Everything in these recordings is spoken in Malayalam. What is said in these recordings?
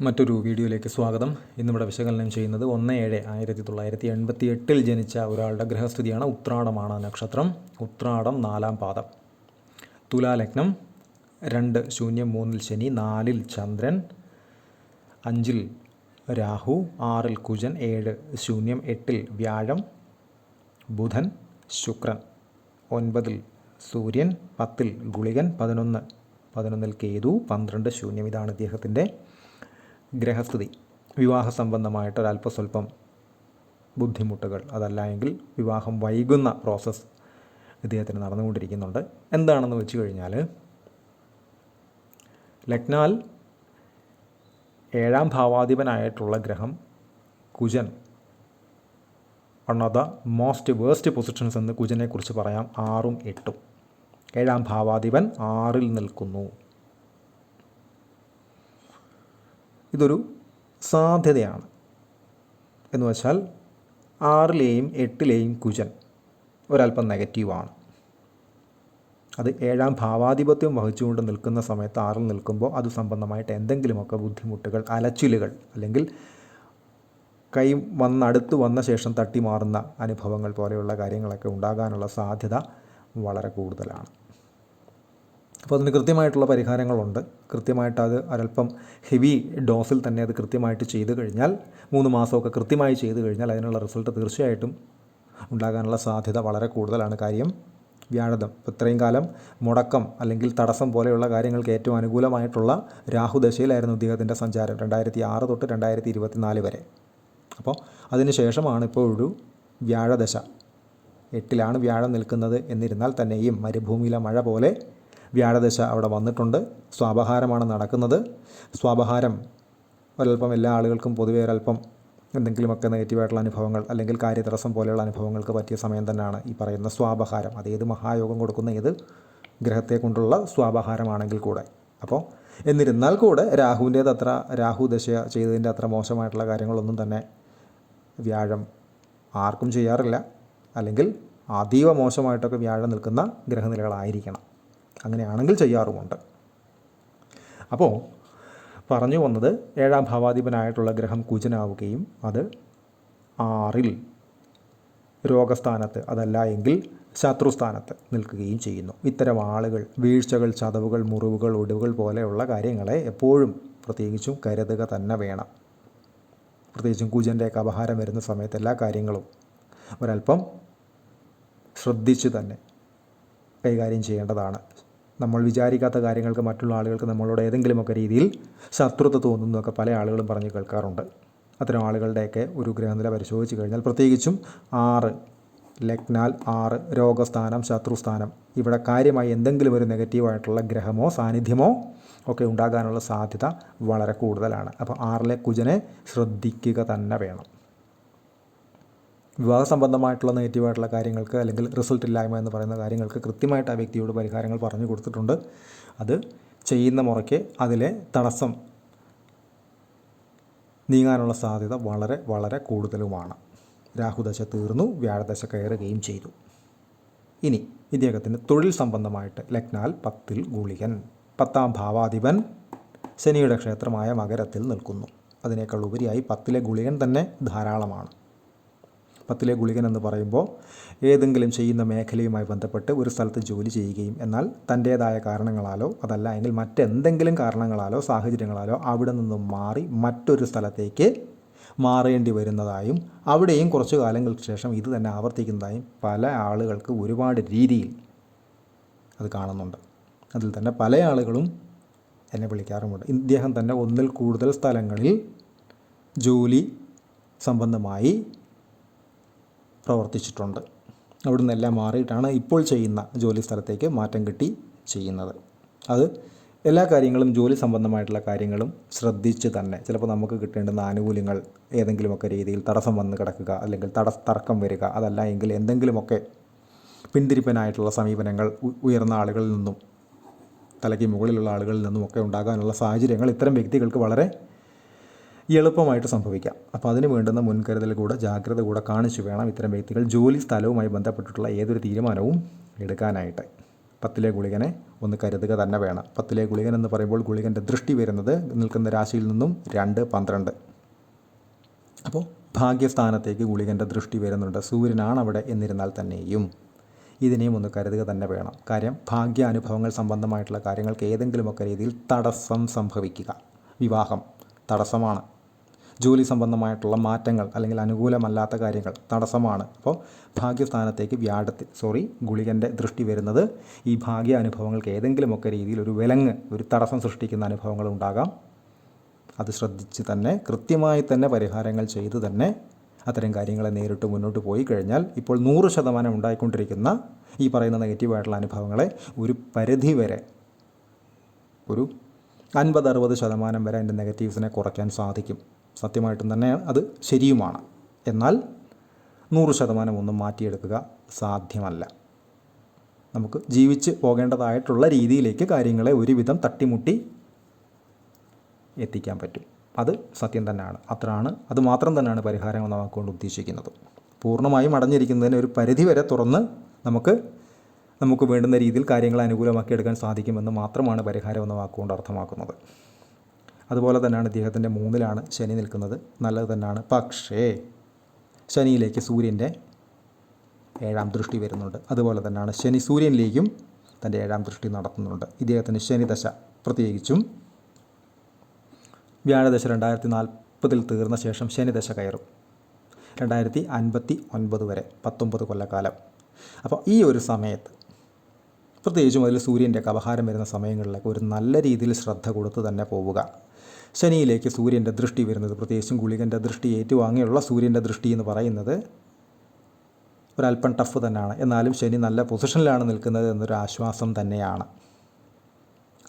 മറ്റൊരു വീഡിയോയിലേക്ക് സ്വാഗതം. ഇന്നിവിടെ വിശകലനം ചെയ്യുന്നത് ഒന്ന് ഏഴ് ആയിരത്തി തൊള്ളായിരത്തി എൺപത്തി എട്ടിൽ ജനിച്ച ഒരാളുടെ ഗ്രഹസ്ഥിതിയാണ് ഉത്രാടമാണ് നക്ഷത്രം. ഉത്രാടം നാലാം പാദം. തുലാലഗ്നം രണ്ട് ശൂന്യം മൂന്നിൽ ശനി നാലിൽ ചന്ദ്രൻ അഞ്ചിൽ രാഹു ആറിൽ കുജൻ ഏഴ് ശൂന്യം എട്ടിൽ വ്യാഴം ബുധൻ ശുക്രൻ ഒൻപതിൽ സൂര്യൻ പത്തിൽ ഗുളികൻ പതിനൊന്ന് പതിനൊന്നിൽ കേതു പന്ത്രണ്ട് ശൂന്യം. ഇതാണ് ഇദ്ദേഹത്തിന്റെ ഗ്രഹസ്ഥിതി വിവാഹ സംബന്ധമായിട്ട് ഒരല്പസ്വല്പം ബുദ്ധിമുട്ടുകൾ അതല്ല എങ്കിൽ വിവാഹം വൈകുന്ന പ്രോസസ്സ് ഇദ്ദേഹത്തിന് നടന്നുകൊണ്ടിരിക്കുന്നുണ്ട്. എന്താണെന്ന് വെച്ച് കഴിഞ്ഞാൽ ലഗ്നാൽ ഏഴാം ഭാവാധിപനായിട്ടുള്ള ഗ്രഹം കുജൻ one of the most waste positions എന്ന് കുജനെക്കുറിച്ച് പറയാം ആറും എട്ടും. ഏഴാം ഭാവാധിപൻ ആറിൽ നിൽക്കുന്നു. ഇതൊരു സാധ്യതയാണ്. എന്ന് വെച്ചാൽ ആറിലെയും എട്ടിലെയും കുജൻ ഒരല്പം നെഗറ്റീവാണ്. അത് ഏഴാം ഭാവാധിപത്യം വഹിച്ചുകൊണ്ട് നിൽക്കുന്ന സമയത്ത് ആറിൽ നിൽക്കുമ്പോൾ അത് സംബന്ധമായിട്ട് എന്തെങ്കിലുമൊക്കെ ബുദ്ധിമുട്ടുകൾ അലച്ചിലുകൾ അല്ലെങ്കിൽ കൈ വന്നടുത്ത് വന്ന ശേഷം തട്ടി മാറുന്ന അനുഭവങ്ങൾ പോലെയുള്ള കാര്യങ്ങളൊക്കെ ഉണ്ടാകാനുള്ള സാധ്യത വളരെ കൂടുതലാണ്. അപ്പോൾ അതിന് കൃത്യമായിട്ടുള്ള പരിഹാരങ്ങളുണ്ട്. കൃത്യമായിട്ട് അത് ഒരല്പം ഹെവി ഡോസിൽ തന്നെ അത് കൃത്യമായിട്ട് ചെയ്തു കഴിഞ്ഞാൽ മൂന്ന് മാസമൊക്കെ കൃത്യമായി ചെയ്തു കഴിഞ്ഞാൽ അതിനുള്ള റിസൾട്ട് തീർച്ചയായിട്ടും ഉണ്ടാകാനുള്ള സാധ്യത വളരെ കൂടുതലാണ്. കാര്യം വ്യാഴതം ഇത്രയും കാലം മുടക്കം അല്ലെങ്കിൽ തടസ്സം പോലെയുള്ള കാര്യങ്ങൾക്ക് ഏറ്റവും അനുകൂലമായിട്ടുള്ള രാഹുദശയിലായിരുന്നു അദ്ദേഹത്തിന്റെ സഞ്ചാരം രണ്ടായിരത്തി ആറ് തൊട്ട് രണ്ടായിരത്തി ഇരുപത്തി നാല് വരെ. അപ്പോൾ അതിന് ശേഷമാണ് ഇപ്പോൾ ഒരു വ്യാഴദശ. എട്ടിലാണ് വ്യാഴം നിൽക്കുന്നത് എന്നിരുന്നാൽ തന്നെയും മരുഭൂമിയിലെ മഴ പോലെ വ്യാഴദശ അവിടെ വന്നിട്ടുണ്ട്. സ്വാപഹാരമാണ് നടക്കുന്നത്. സ്വാപഹാരം ഒരല്പം എല്ലാ ആളുകൾക്കും പൊതുവെ ഒരല്പം എന്തെങ്കിലുമൊക്കെ നെഗറ്റീവായിട്ടുള്ള അനുഭവങ്ങൾ അല്ലെങ്കിൽ കാര്യതടസ്സം പോലെയുള്ള അനുഭവങ്ങൾക്ക് പറ്റിയ സമയം തന്നെയാണ് ഈ പറയുന്ന സ്വാപഹാരം. അത് ഏത് മഹായോഗം കൊടുക്കുന്ന ഏത് ഗ്രഹത്തെ കൊണ്ടുള്ള സ്വാപഹാരമാണെങ്കിൽ കൂടെ. അപ്പോൾ എന്നിരുന്നാൽ കൂടെ രാഹുവിന്റേത് അത്ര രാഹു ദശ ചെയ്തതിന്റെ അത്ര മോശമായിട്ടുള്ള കാര്യങ്ങളൊന്നും തന്നെ വ്യാഴം ആർക്കും ചെയ്യാറില്ല. അല്ലെങ്കിൽ അതീവ മോശമായിട്ടൊക്കെ വ്യാഴം നിൽക്കുന്ന ഗ്രഹനിലകളായിരിക്കണം. അങ്ങനെയാണെങ്കിൽ ചെയ്യാറുമുണ്ട്. അപ്പോൾ പറഞ്ഞു വന്നത് ഏഴാം ഭാവാധിപനായിട്ടുള്ള ഗ്രഹം കുജനാവുകയും അത് ആറിൽ രോഗസ്ഥാനത്ത് അതല്ല എങ്കിൽ ശത്രുസ്ഥാനത്ത് നിൽക്കുകയും ചെയ്യുന്നു. ഇത്തരം ആളുകൾ വീഴ്ചകൾ ചതവുകൾ മുറിവുകൾ ഒടിവുകൾ പോലെയുള്ള കാര്യങ്ങളെ എപ്പോഴും പ്രത്യേകിച്ചും കരുതുക തന്നെ വേണം. പ്രത്യേകിച്ചും കുജന്റെയൊക്കെ അപഹാരം വരുന്ന സമയത്ത് എല്ലാ കാര്യങ്ങളും ഒരല്പം ശ്രദ്ധിച്ച് തന്നെ കൈകാര്യം ചെയ്യേണ്ടതാണ്. നമ്മൾ വിചാരിക്കാത്ത കാര്യങ്ങൾക്ക് മറ്റുള്ള ആളുകൾക്ക് നമ്മളോട് ഏതെങ്കിലുമൊക്കെ രീതിയിൽ ശത്രുത തോന്നുന്നതൊക്കെ പല ആളുകളും പറഞ്ഞ് കേൾക്കാറുണ്ട്. അത്തരം ആളുകളുടെയൊക്കെ ഒരു ഗ്രഹനില പരിശോധിച്ച് കഴിഞ്ഞാൽ പ്രത്യേകിച്ചും ആറ് ലഗ്നാൽ ആറ് രോഗസ്ഥാനം ശത്രുസ്ഥാനം ഇവിടെ കാര്യമായി എന്തെങ്കിലും ഒരു നെഗറ്റീവായിട്ടുള്ള ഗ്രഹമോ സാന്നിധ്യമോ ഒക്കെ ഉണ്ടാകാനുള്ള സാധ്യത വളരെ കൂടുതലാണ്. അപ്പോൾ ആറിലെ കുജനെ ശ്രദ്ധിക്കുക തന്നെ വേണം. വിവാഹ സംബന്ധമായിട്ടുള്ള നെഗറ്റീവായിട്ടുള്ള കാര്യങ്ങൾക്ക് അല്ലെങ്കിൽ റിസൾട്ട് ഇല്ലായ്മ എന്ന് പറയുന്ന കാര്യങ്ങൾക്ക് കൃത്യമായിട്ട് ആ വ്യക്തിയോട് പരിഹാരങ്ങൾ പറഞ്ഞു കൊടുത്തിട്ടുണ്ട്. അത് ചെയ്യുന്ന മുറയ്ക്ക് അതിലെ തടസ്സം നീങ്ങാനുള്ള സാധ്യത വളരെ വളരെ കൂടുതലുമാണ്. രാഹുദശ തീർന്നു വ്യാഴദശ കയറുകയും ചെയ്തു. ഇനി ഇദ്ദേഹത്തിന് തൊഴിൽ സംബന്ധമായിട്ട് ലഗ്നാൽ പത്തിൽ ഗുളികൻ. പത്താം ഭാവാധിപൻ ശനിയുടെ ക്ഷേത്രമായ മകരത്തിൽ നിൽക്കുന്നു. അതിനേക്കാൾ ഉപരിയായി പത്തിലെ ഗുളികൻ തന്നെ ധാരാളമാണ്. പത്തിലെ ഗുളികൻ എന്ന് പറയുമ്പോൾ ഏതെങ്കിലും ചെയ്യുന്ന മേഖലയുമായി ബന്ധപ്പെട്ട് ഒരു സ്ഥലത്ത് ജോലി ചെയ്യുകയും എന്നാൽ തന്റേതായ കാരണങ്ങളാലോ അതല്ല എങ്കിൽ മറ്റെന്തെങ്കിലും കാരണങ്ങളാലോ സാഹചര്യങ്ങളാലോ അവിടെ നിന്നും മാറി മറ്റൊരു സ്ഥലത്തേക്ക് മാറേണ്ടി വരുന്നതായും അവിടെയും കുറച്ചു കാലങ്ങൾക്ക് ശേഷം ഇത് തന്നെ ആവർത്തിക്കുന്നതായും പല ആളുകൾക്ക് ഒരുപാട് രീതിയിൽ അത് കാണുന്നുണ്ട്. അതിൽ തന്നെ പല ആളുകളും എന്നെ വിളിക്കാറുമുണ്ട്. ഇദ്ദേഹം തന്നെ ഒന്നിൽ കൂടുതൽ സ്ഥലങ്ങളിൽ ജോലി സംബന്ധമായി പ്രവർത്തിച്ചിട്ടുണ്ട്. അവിടെ നിന്നെല്ലാം മാറിയിട്ടാണ് ഇപ്പോൾ ചെയ്യുന്ന ജോലി സ്ഥലത്തേക്ക് മാറ്റം കിട്ടി ചെയ്യുന്നത്. അത് എല്ലാ കാര്യങ്ങളും ജോലി സംബന്ധമായിട്ടുള്ള കാര്യങ്ങളും ശ്രദ്ധിച്ച് തന്നെ ചിലപ്പോൾ നമുക്ക് കിട്ടേണ്ടുന്ന ആനുകൂല്യങ്ങൾ ഏതെങ്കിലുമൊക്കെ രീതിയിൽ തടസ്സം വന്ന് കിടക്കുക അല്ലെങ്കിൽ തട തർക്കം വരിക അതല്ല എങ്കിൽ എന്തെങ്കിലുമൊക്കെ പിന്തിരിപ്പനായിട്ടുള്ള സമീപനങ്ങൾ ഉയർന്ന ആളുകളിൽ നിന്നും തലയ്ക്ക് മുകളിലുള്ള ആളുകളിൽ നിന്നും ഒക്കെ ഉണ്ടാകാനുള്ള സാഹചര്യങ്ങൾ ഇത്തരം വ്യക്തികൾക്ക് വളരെ എളുപ്പമായിട്ട് സംഭവിക്കാം. അപ്പോൾ അതിന് വേണ്ടുന്ന മുൻകരുതൽ കൂടെ ജാഗ്രത കൂടെ കാണിച്ചു വേണം ഇത്തരം വ്യക്തികൾ ജോലി സ്ഥലവുമായി ബന്ധപ്പെട്ടിട്ടുള്ള ഏതൊരു തീരുമാനവും എടുക്കാനായിട്ട്. പത്തിലെ ഗുളികനെ ഒന്ന് കരുതുക തന്നെ വേണം. പത്തിലെ ഗുളികൻ എന്ന് പറയുമ്പോൾ ഗുളികന്റെ ദൃഷ്ടി വരുന്നത് നിൽക്കുന്ന രാശിയിൽ നിന്നും രണ്ട് പന്ത്രണ്ട്. അപ്പോൾ ഭാഗ്യസ്ഥാനത്തേക്ക് ഗുളികന്റെ ദൃഷ്ടി വരുന്നുണ്ട്. സൂര്യനാണ് അവിടെ എന്നിരുന്നാൽ തന്നെയും. ഇതിനെയും ഒന്ന് കരുതുക തന്നെ വേണം. കാര്യം ഭാഗ്യാനുഭവങ്ങൾ സംബന്ധമായിട്ടുള്ള കാര്യങ്ങൾക്ക് ഏതെങ്കിലുമൊക്കെ രീതിയിൽ തടസ്സം സംഭവിക്കുക. വിവാഹം തടസ്സമാണ്. ജോലി സംബന്ധമായിട്ടുള്ള മാറ്റങ്ങൾ അല്ലെങ്കിൽ അനുകൂലമല്ലാത്ത കാര്യങ്ങൾ തടസ്സമാണ്. അപ്പോൾ ഭാഗ്യസ്ഥാനത്തേക്ക് വ്യാഴത്തിൽ സോറി ഗുളികന്റെ ദൃഷ്ടി വരുന്നത് ഈ ഭാഗ്യ അനുഭവങ്ങൾക്ക് ഏതെങ്കിലുമൊക്കെ രീതിയിൽ ഒരു വിലങ്ങ് ഒരു തടസ്സം സൃഷ്ടിക്കുന്ന അനുഭവങ്ങൾ ഉണ്ടാകാം. അത് ശ്രദ്ധിച്ച് തന്നെ കൃത്യമായി തന്നെ പരിഹാരങ്ങൾ ചെയ്ത് തന്നെ അത്തരം കാര്യങ്ങളെ നേരിട്ട് മുന്നോട്ട് പോയി കഴിഞ്ഞാൽ ഇപ്പോൾ നൂറ് ശതമാനം ഉണ്ടായിക്കൊണ്ടിരിക്കുന്ന ഈ പറയുന്ന നെഗറ്റീവായിട്ടുള്ള അനുഭവങ്ങളെ ഒരു പരിധി വരെ ഒരു അൻപത് അറുപത് ശതമാനം വരെ അതിന്റെ നെഗറ്റീവ്സിനെ കുറയ്ക്കാൻ സാധിക്കും. സത്യമായിട്ടും തന്നെ അത് ശരിയുമാണ്. എന്നാൽ നൂറ് ശതമാനം ഒന്നും മാറ്റിയെടുക്കുക സാധ്യമല്ല. നമുക്ക് ജീവിച്ച് പോകേണ്ടതായിട്ടുള്ള രീതിയിലേക്ക് കാര്യങ്ങളെ ഒരുവിധം തട്ടിമുട്ടി എത്തിക്കാൻ പറ്റും. അത് സത്യം തന്നെയാണ്. അത്രയാണ്. അത് മാത്രം തന്നെയാണ് പരിഹാരം നമുക്കൊണ്ട് ഉദ്ദേശിക്കുന്നത്. പൂർണമായും അടഞ്ഞിരിക്കുന്നതിന് ഒരു പരിധി വരെ തുറന്ന് നമുക്ക് നമുക്ക് വേണ്ടുന്ന രീതിയിൽ കാര്യങ്ങൾ അനുകൂലമാക്കി എടുക്കാൻ സാധിക്കുമെന്ന് മാത്രമാണ് പരിഹാരം എന്ന വാക്കുകൊണ്ട് അർത്ഥമാക്കുന്നത്. അതുപോലെ തന്നെയാണ് ഇദ്ദേഹത്തിന്റെ മൂന്നിലാണ് ശനി നിൽക്കുന്നത്. നല്ലത് തന്നെയാണ്. പക്ഷേ ശനിയിലേക്ക് സൂര്യന്റെ ഏഴാം ദൃഷ്ടി വരുന്നുണ്ട്. അതുപോലെ തന്നെയാണ് ശനി സൂര്യനിലേക്കും തന്റെ ഏഴാം ദൃഷ്ടി നടത്തുന്നുണ്ട്. ഇദ്ദേഹത്തിന് ശനിദശ പ്രത്യേകിച്ചും വ്യാഴദശ രണ്ടായിരത്തി നാൽപ്പതിൽ തീർന്ന ശേഷം ശനിദശ കയറും. രണ്ടായിരത്തി അൻപത്തി ഒൻപത് വരെ പത്തൊമ്പത് കൊല്ലക്കാലം. അപ്പോൾ ഈ ഒരു സമയത്ത് പ്രത്യേകിച്ചും അതിൽ സൂര്യന്റെ കവഹാരം വരുന്ന സമയങ്ങളിലൊക്കെ ഒരു നല്ല രീതിയിൽ ശ്രദ്ധ കൊടുത്ത് തന്നെ പോവുക. ശനിയിലേക്ക് സൂര്യന്റെ ദൃഷ്ടി വരുന്നത്. പ്രത്യേകിച്ചും ഗുളികന്റെ ദൃഷ്ടി ഏറ്റുവാങ്ങിയുള്ള സൂര്യന്റെ ദൃഷ്ടി എന്ന് പറയുന്നത് ഒരല്പം ടഫ് തന്നെയാണ്. എന്നാലും ശനി നല്ല പൊസിഷനിലാണ് നിൽക്കുന്നത് എന്നൊരു ആശ്വാസം തന്നെയാണ്.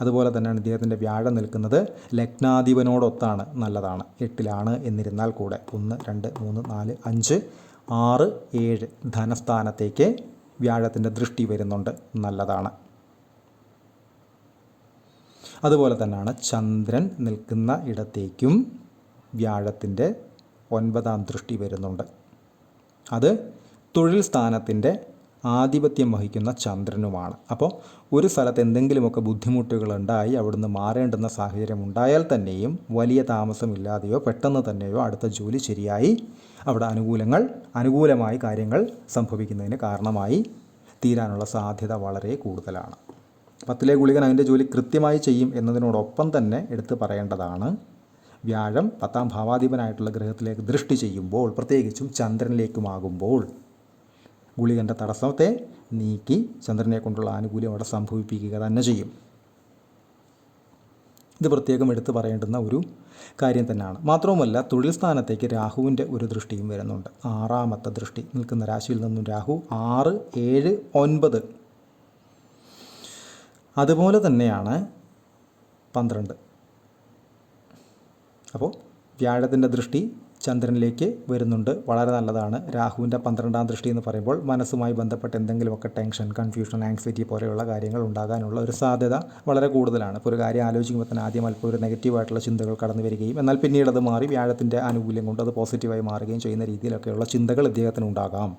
അതുപോലെ തന്നെയാണ് ഇദ്ദേഹത്തിന്റെ വ്യാഴം നിൽക്കുന്നത്. ലഗ്നാധിപനോടൊത്താണ് നല്ലതാണ്. എട്ടിലാണ് എന്നിരുന്നാൽ കൂടെ. ഒന്ന് രണ്ട് മൂന്ന് നാല് അഞ്ച് ആറ് ഏഴ് ധനസ്ഥാനത്തേക്ക് വ്യാഴത്തിന്റെ ദൃഷ്ടി വരുന്നുണ്ട്. നല്ലതാണ്. അതുപോലെ തന്നെയാണ് ചന്ദ്രൻ നിൽക്കുന്ന ഇടത്തേക്കും വ്യാഴത്തിന്റെ ഒൻപതാം ദൃഷ്ടി വരുന്നുണ്ട്. അത് തൊഴിൽ സ്ഥാനത്തിന്റെ ആധിപത്യം വഹിക്കുന്ന ചന്ദ്രനുമാണ്. അപ്പോൾ ഒരു സ്ഥലത്ത് എന്തെങ്കിലുമൊക്കെ ബുദ്ധിമുട്ടുകൾ ഉണ്ടായി അവിടുന്ന് മാറേണ്ടുന്ന സാഹചര്യം ഉണ്ടായാൽ തന്നെയും വലിയ താമസമില്ലാതെയോ പെട്ടെന്ന് തന്നെയോ അടുത്ത ജോലി ശരിയായി അവിടെ അനുകൂലങ്ങൾ അനുകൂലമായി കാര്യങ്ങൾ സംഭവിക്കുന്നതിന് കാരണമായി തീരാനുള്ള സാധ്യത വളരെ കൂടുതലാണ്. പത്തിലെ ഗുളികൻ അതിന്റെ ജോലി കൃത്യമായി ചെയ്യും എന്നതിനോടൊപ്പം തന്നെ എടുത്തു പറയേണ്ടതാണ്. വ്യാഴം പത്താം ഭാവാധിപനായിട്ടുള്ള ഗ്രഹത്തിലേക്ക് ദൃഷ്ടി ചെയ്യുമ്പോൾ പ്രത്യേകിച്ചും ചന്ദ്രനിലേക്കുമാകുമ്പോൾ ഗുളികന്റെ തടസ്സത്തെ നീക്കി ചന്ദ്രനെ കൊണ്ടുള്ള ആനുകൂല്യം അവിടെ സംഭവിപ്പിക്കുക തന്നെ ചെയ്യും. ഇത് പ്രത്യേകം എടുത്തു പറയേണ്ടുന്ന ഒരു കാര്യം തന്നെയാണ്. മാത്രവുമല്ല തൊഴിൽ സ്ഥാനത്തേക്ക് രാഹുവിന്റെ ഒരു ദൃഷ്ടിയും വരുന്നുണ്ട്. ആറാമത്തെ ദൃഷ്ടി നിൽക്കുന്ന രാശിയിൽ നിന്നും രാഹു ആറ് ഏഴ് ഒൻപത് അതുപോലെ തന്നെയാണ് പന്ത്രണ്ട്. അപ്പോൾ വ്യാഴത്തിന്റെ ദൃഷ്ടി ചന്ദ്രനിലേക്ക് വരുന്നുണ്ട്. വളരെ നല്ലതാണ്. രാഹുവിന്റെ പന്ത്രണ്ടാം ദൃഷ്ടി എന്ന് പറയുമ്പോൾ മനസ്സുമായി ബന്ധപ്പെട്ട് എന്തെങ്കിലുമൊക്കെ ടെൻഷൻ കൺഫ്യൂഷൻ ആങ്സൈറ്റി പോലെയുള്ള കാര്യങ്ങൾ ഉണ്ടാകാനുള്ള ഒരു സാധ്യത വളരെ കൂടുതലാണ്. ഇപ്പോൾ ഒരു കാര്യം ആലോചിക്കുമ്പോൾ തന്നെ ആദ്യം അല്പം ഒരു നെഗറ്റീവായിട്ടുള്ള ചിന്തകൾ കടന്നു വരികയും എന്നാൽ പിന്നീട് അത് മാറി വ്യാഴത്തിന്റെ ആനുകൂല്യം കൊണ്ട് അത് പോസിറ്റീവായി മാറുകയും ചെയ്യുന്ന രീതിയിലൊക്കെയുള്ള ചിന്തകൾ ഇദ്ദേഹത്തിന് ഉണ്ടാകാം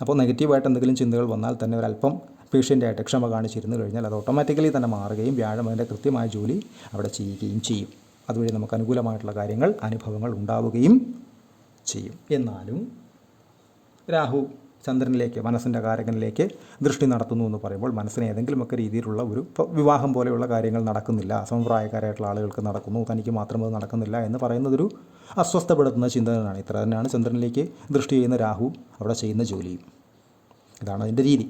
അപ്പോൾ നെഗറ്റീവായിട്ട് എന്തെങ്കിലും ചിന്തകൾ വന്നാൽ തന്നെ ഒരല്പം പേഷ്യന്റായിട്ട് ക്ഷമ കാണിച്ചിരുന്നു കഴിഞ്ഞാൽ അത് ഓട്ടോമാറ്റിക്കലി തന്നെ മാറുകയും വ്യാഴം അതിന്റെ കൃത്യമായ ജോലി അവിടെ ചെയ്യുകയും ചെയ്യും. അതുവഴി നമുക്ക് അനുകൂലമായിട്ടുള്ള കാര്യങ്ങൾ അനുഭവങ്ങൾ ഉണ്ടാവുകയും ചെയ്യും. എന്നാലും രാഹു ചന്ദ്രനിലേക്ക് മനസ്സിന്റെ കാരകനിലേക്ക് ദൃഷ്ടി നടത്തുന്നു എന്ന് പറയുമ്പോൾ മനസ്സിന് ഏതെങ്കിലുമൊക്കെ രീതിയിലുള്ള ഒരു വിവാഹം പോലെയുള്ള കാര്യങ്ങൾ നടക്കുന്നില്ല. സമപ്രായക്കാരായിട്ടുള്ള ആളുകൾക്ക് നടക്കുന്നു. തനിക്ക് മാത്രം അത് നടക്കുന്നില്ല എന്ന് പറയുന്നതൊരു അസ്വസ്ഥപ്പെടുത്തുന്ന ചിന്ത തന്നെയാണ് ഇത്ര തന്നെയാണ് ചന്ദ്രനിലേക്ക് ദൃഷ്ടി ചെയ്യുന്ന രാഹു അവിടെ ചെയ്യുന്ന ജോലിയും. ഇതാണ് അതിന്റെ രീതി.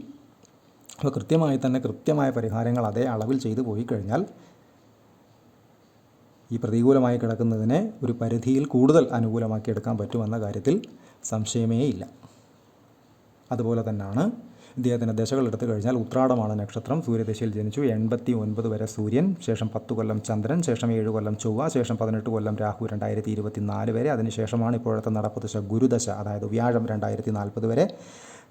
അപ്പോൾ കൃത്യമായി തന്നെ കൃത്യമായ പരിഹാരങ്ങൾ അതേ അളവിൽ ചെയ്തു പോയി കഴിഞ്ഞാൽ ഈ പ്രതികൂലമായി കിടക്കുന്നതിനെ ഒരു പരിധിയിൽ കൂടുതൽ അനുകൂലമാക്കി എടുക്കാൻ പറ്റുമെന്ന കാര്യത്തിൽ സംശയമേ ഇല്ല. അതുപോലെ തന്നെയാണ് ഇദ്ദേഹത്തിന്റെ ദശകൾ എടുത്തു കഴിഞ്ഞാൽ ഉത്രാടമാണ് നക്ഷത്രം. സൂര്യദശയിൽ ജനിച്ചു. എൺപത്തി ഒൻപത് വരെ സൂര്യൻ ശേഷം പത്ത് കൊല്ലം ചന്ദ്രൻ ശേഷം ഏഴ് കൊല്ലം ചൊവ്വ ശേഷം പതിനെട്ട് കൊല്ലം രാഹു രണ്ടായിരത്തി ഇരുപത്തി നാല് വരെ അതിനുശേഷമാണ് ഇപ്പോഴത്തെ നടപ്പ് ദശ ഗുരുദശ അതായത് വ്യാഴം രണ്ടായിരത്തി നാൽപ്പത് വരെ.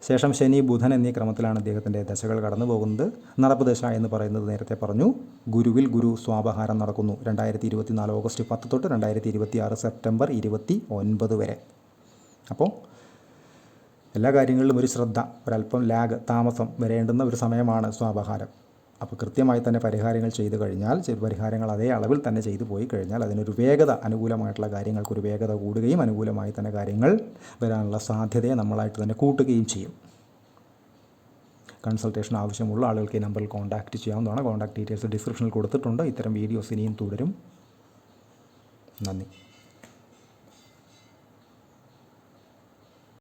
ശേഷം ശനി ബുധൻ എന്നീ ക്രമത്തിലാണ് അദ്ദേഹത്തിന്റെ ദശകൾ കടന്നു പോകുന്നത് നടപ്പ് ദശ എന്ന് പറയുന്നത് നേരത്തെ പറഞ്ഞു. ഗുരുവിൽ ഗുരു സ്വാപഹാരം നടക്കുന്നു. രണ്ടായിരത്തി ഇരുപത്തി നാല് ഓഗസ്റ്റ് പത്ത് തൊട്ട് രണ്ടായിരത്തി ഇരുപത്തി ആറ് സെപ്റ്റംബർ ഇരുപത്തി ഒൻപത് വരെ. അപ്പോൾ എല്ലാ കാര്യങ്ങളിലും ഒരു ശ്രദ്ധ ഒരല്പം ലാഗ് താമസം വരേണ്ടുന്ന ഒരു സമയമാണ് സ്വാപഹാരം. അപ്പോൾ കൃത്യമായി തന്നെ പരിഹാരങ്ങൾ ചെയ്തു കഴിഞ്ഞാൽ പരിഹാരങ്ങൾ അതേ അളവിൽ തന്നെ ചെയ്തു പോയി കഴിഞ്ഞാൽ അതിനൊരു വേഗത അനുകൂലമായിട്ടുള്ള കാര്യങ്ങൾക്കൊരു വേഗത കൂടുകയും അനുകൂലമായി തന്നെ കാര്യങ്ങൾ വരാനുള്ള സാധ്യതയെ നമ്മളായിട്ട് തന്നെ കൂട്ടുകയും ചെയ്യും. കൺസൾട്ടേഷൻ ആവശ്യമുള്ള ആളുകൾക്ക് ഈ നമ്പറിൽ കോൺടാക്റ്റ് ചെയ്യാവുന്നതാണ്. കോൺടാക്ട് ഡീറ്റെയിൽസ് ഡിസ്ക്രിപ്ഷനിൽ കൊടുത്തിട്ടുണ്ട്. ഇത്തരം വീഡിയോസ് ഇനിയും തുടരും. നന്ദി.